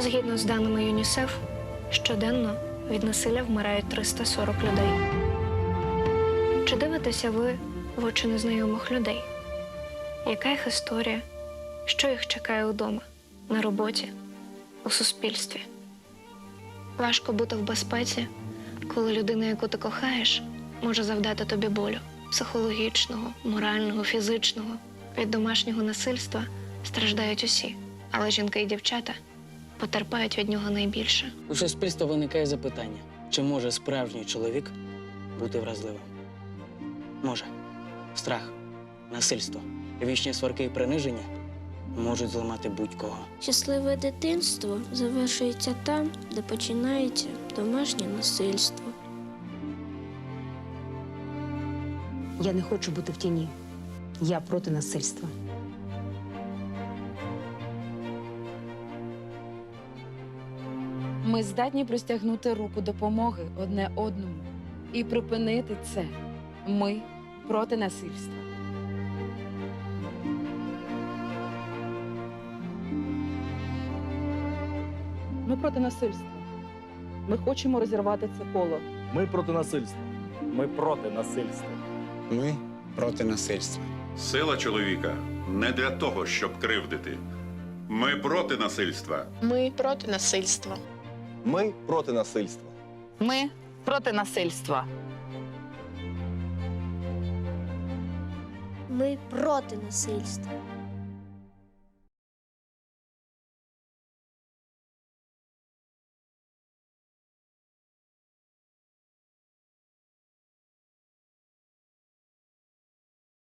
Згідно з даними ЮНІСЕФ, щоденно від насилля вмирають 340 людей. Чи дивитеся ви в очі незнайомих людей? Яка їх історія? Що їх чекає вдома, на роботі, у суспільстві? Важко бути в безпеці, коли людина, яку ти кохаєш, може завдати тобі болю психологічного, морального, фізичного. Від домашнього насильства страждають усі, але жінки і дівчата потерпають від нього найбільше. У суспільства виникає запитання, чи може справжній чоловік бути вразливим? Може. Страх, насильство, вічні сварки і приниження можуть зламати будь-кого. Щасливе дитинство завершується там, де починається домашнє насильство. Я не хочу бути в тіні. Я проти насильства. Ми здатні простягнути руку допомоги одне одному і припинити це. Ми проти насильства. Ми проти насильства. Ми хочемо розірвати це коло. Ми проти насильства. Ми проти насильства. Ми проти насильства. Сила чоловіка не для того, щоб кривдити. Ми проти насильства. Ми проти насильства. Ми проти насильства. Ми проти насильства. Ми проти насильства.